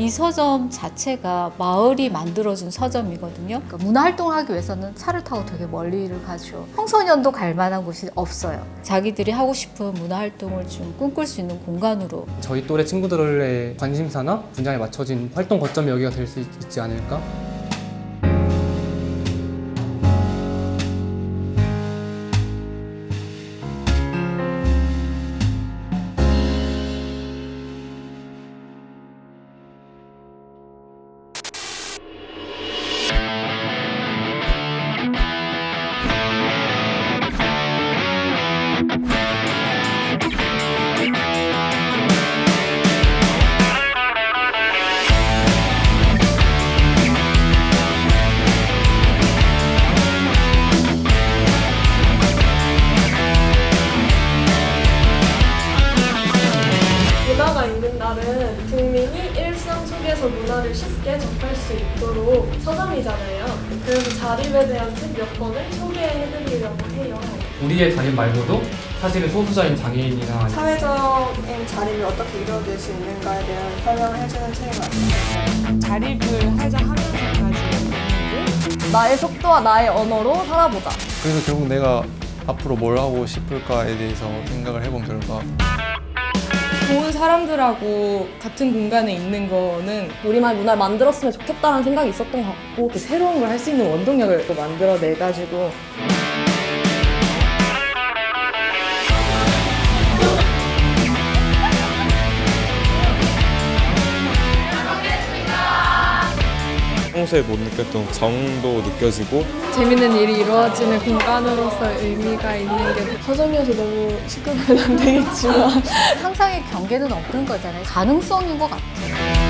이 서점 자체가 마을이 만들어준 서점이거든요. 그러니까 문화 활동을 하기 위해서는 차를 타고 되게 멀리를 가죠. 청소년도 갈 만한 곳이 없어요. 자기들이 하고 싶은 문화 활동을 좀 꿈꿀 수 있는 공간으로 저희 또래 친구들의 관심사나 분야에 맞춰진 활동 거점이 여기가 될 수 있지 않을까? 속에서 문화를 쉽게 접할 수 있도록 서점이잖아요. 그래서 자립에 대한 책 몇 권을 소개해드리려고 해요. 우리의 자립 말고도 사실은 소수자인 장애인이나 사회적인 자립이 어떻게 이루어질 수 있는가에 대한 설명을 해주는 책인 것 같아요. 자립을 하자 하면서까지 나의 속도와 나의 언어로 살아보자. 그래서 결국 내가 앞으로 뭘 하고 싶을까에 대해서 생각을 해본 결과 좋은 사람들하고 같은 공간에 있는 거는 우리말 문화를 만들었으면 좋겠다는 생각이 있었던 것 같고 그 새로운 걸 할 수 있는 원동력을 또 만들어내가지고 평소에 못 느꼈던 정도 느껴지고 재밌는 일이 이루어지는 공간으로서 의미가 있는 게 서점이어서 너무 시끄러우면 안 되겠지만 상상의 경계는 없는 거잖아요. 가능성인 것 같아요.